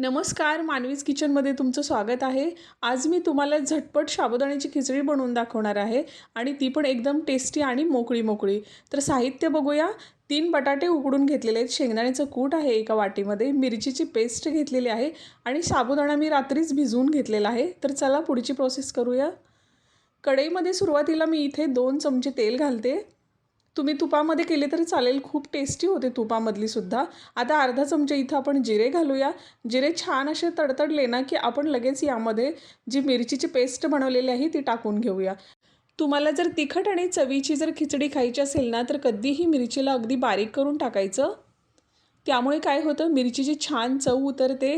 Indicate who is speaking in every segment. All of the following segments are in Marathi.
Speaker 1: नमस्कार मानवीज किचनमध्ये तुमचं स्वागत आहे. आज मी तुम्हाला झटपट साबुदाण्याची खिचडी बनवून दाखवणार आहे आणि ती पण एकदम टेस्टी आणि मोकळी मोकळी. तर साहित्य बघूया. तीन बटाटे उकडून घेतलेले आहेत. शेंगदाण्याचं कूट आहे एका वाटीमध्ये. मिरचीची पेस्ट घेतलेली आहे आणि साबुदाणा मी रात्रीच भिजवून घेतलेला आहे. तर चला पुढची प्रोसेस करूया. कढईमध्ये सुरुवातीला मी इथे दोन चमचे तेल घालते. तुम्ही तुपामध्ये केले तरी चालेल. खूप टेस्टी होते तुपामधली सुद्धा. आता अर्धा चमचा इथं आपण जिरे घालूया. जिरे छान असे तडतडले ना की आपण लगेच यामध्ये जी मिरचीची पेस्ट बनवलेली आहे ती टाकून घेऊया. तुम्हाला जर तिखट आणि चवीची जर खिचडी खायची असेल ना तर कधीही मिरचीला अगदी बारीक करून टाकायचं. त्यामुळे काय होतं? मिरचीची छान चव उतरते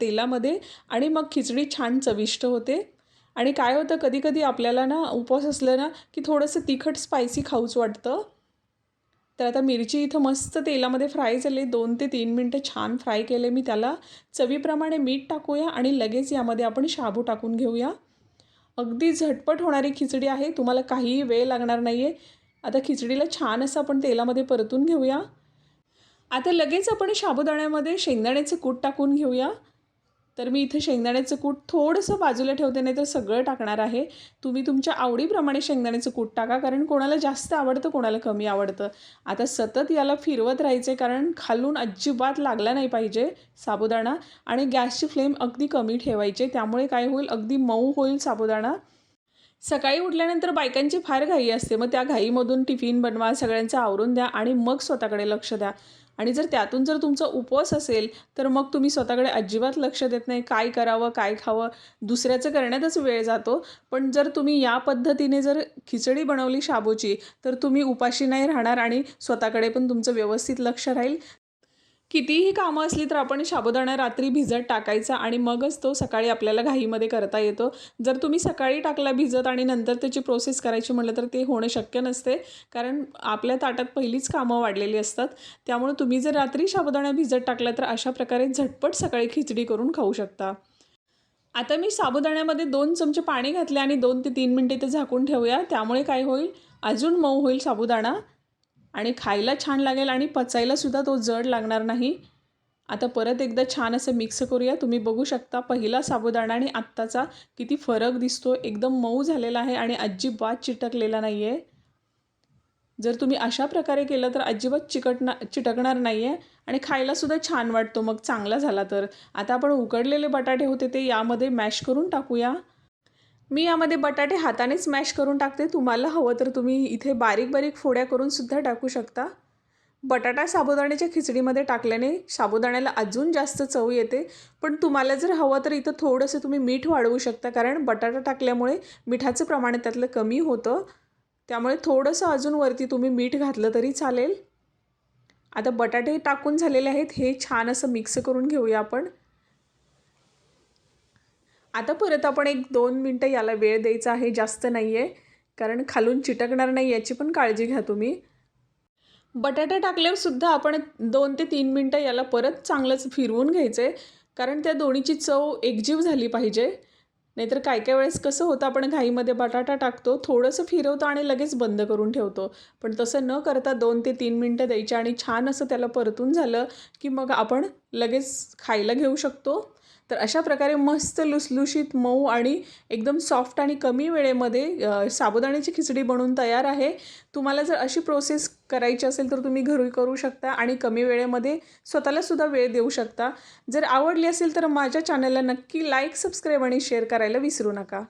Speaker 1: तेलामध्ये आणि मग खिचडी छान चविष्ट होते. आणि काय होतं? कधीकधी आपल्याला ना उपवास असलं ना की थोडंसं तिखट स्पायसी खाऊच वाटतं. तर आता मिरची इथं मस्त तेलामध्ये फ्राय झाले. दोन ते तीन मिनटं छान फ्राय केले मी त्याला. चवीप्रमाणे मीठ टाकूया आणि लगेच यामध्ये आपण शाबू टाकून घेऊया. अगदी झटपट होणारी खिचडी आहे. तुम्हाला काहीही वेळ लागणार नाही आहे आता खिचडीला छान असं आपण तेलामध्ये परतून घेऊया. आता लगेच आपण शाबुदाण्यामध्ये शेंगदाण्याचं कूट टाकून घेऊया. तर मी इथे शेंगदाण्याचं कूट थोडंसं बाजूला ठेवते नाही तर सगळं टाकणार आहे. तुम्ही तुमच्या आवडीप्रमाणे शेंगदाण्याचं कूट टाका कारण कोणाला जास्त आवडतं कोणाला कमी आवडतं. आता सतत याला फिरवत राहायचे कारण खालून अजिबात लागला नाही पाहिजे साबुदाणा. आणि गॅसची फ्लेम अगदी कमी ठेवायचे त्यामुळे काय होईल? अगदी मऊ होईल साबुदाणा. सकाळी उठल्यानंतर बायकांची फार घाई असते. मग त्या घाईमधून टिफिन बनवा सगळ्यांचं आवरून द्या आणि मग स्वतःकडे लक्ष द्या. आणि जर त्यातून जर तुमचा उपवास असेल तर मग तुम्ही स्वतःकडे अजिबात लक्ष देत नाही. काय करावं काय खावं दुसऱ्याचं करण्यातच वेळ जातो. पण जर तुम्ही या पद्धतीने जर खिचडी बनवली शाबूची तर तुम्ही उपाशी नाही राहणार आणि स्वतःकडे पण तुमचं व्यवस्थित लक्ष राहील. कितीही कामं असली तर आपण साबुदाणा रात्री भिजत टाकायचा आणि मगच तो सकाळी आपल्याला घाईमध्ये करता येतो. जर तुम्ही सकाळी टाकला भिजत आणि नंतर त्याची प्रोसेस करायची म्हटलं तर ते होणं शक्य नसते. कारण आपल्या ताटात पहिलीच कामं वाढलेली असतात. त्यामुळे तुम्ही जर रात्री साबुदाणा भिजत टाकला तर अशा प्रकारे झटपट सकाळी खिचडी करून खाऊ शकता. आता मी साबुदाण्यामध्ये दोन चमचे पाणी घातले आणि दोन ते तीन मिनटे ते झाकून ठेवूया. त्यामुळे काय होईल? अजून मऊ होईल साबुदाणा आणि खायला छान लागेल आणि पचायलासुद्धा तो जड लागणार नाही. आता परत एकदा छान असं मिक्स करूया. तुम्ही बघू शकता पहिला साबुदाणा आणि आत्ताचा किती फरक दिसतो. एकदम मऊ झालेला आहे आणि अजिबात चिटकलेला नाही आहे जर तुम्ही अशा प्रकारे केलं तर अजिबात चिकटना चिटकणार नाही आहे आणि खायलासुद्धा छान वाटतो. मग चांगला झाला तर. आता आपण उकडलेले बटाटे होते ते यामध्ये मॅश करून टाकूया. मी यामध्ये बटाटे हाताने स्मॅश करून टाकते. तुम्हाला हवं तर तुम्ही इथे बारीक बारीक फोड्या करून सुद्धा टाकू शकता. बटाटा साबुदाण्याच्या खिचडीमध्ये टाकल्याने साबुदाण्याला अजून जास्त चव येते. पण तुम्हाला जर हवं तर इथं थोडंसं तुम्ही मीठ वाढवू शकता. कारण बटाटा टाकल्यामुळे मिठाचं प्रमाण त्यातलं कमी होतं. त्यामुळे थोडंसं अजून वरती तुम्ही मीठ घातलं तरी चालेल. आता बटाटे टाकून झालेले आहेत. हे छान असं मिक्स करून घेऊया आपण. आता परत आपण एक दोन मिनटं याला वेळ द्यायचा आहे जास्त नाही आहे कारण खालून चिटकणार नाही याची पण काळजी घ्या तुम्ही. बटाटा टाकल्यावर सुद्धा आपण दोन ते तीन मिनटं याला परत चांगलंच फिरवून घ्यायचं. आहे कारण त्या दोन्हीची चव एकजीव झाली पाहिजे. नाहीतर काय काय वेळेस कसं होतं आपण घाईमध्ये बटाटा टाकतो थोडंसं फिरवतो आणि लगेच बंद करून ठेवतो. पण तसं न करता दोन ते तीन मिनटं द्यायचे आणि छान असं त्याला परतून झालं की मग आपण लगेच खायला घेऊ शकतो. तर अशा प्रकारे मस्त लुसलुशीत मऊ आणि एकदम सॉफ्ट आणि कमी वेळेमध्ये साबुदाण्याची खिचडी बनवून तयार आहे. तुम्हाला जर अशी प्रोसेस करायची असेल तर तुम्ही घरी करू शकता आणि कमी वेळेमध्ये स्वतःलासुद्धा वेळ देऊ शकता. जर आवडली असेल तर माझ्या चॅनलला नक्की लाईक सबस्क्राईब आणि शेअर करायला विसरू नका.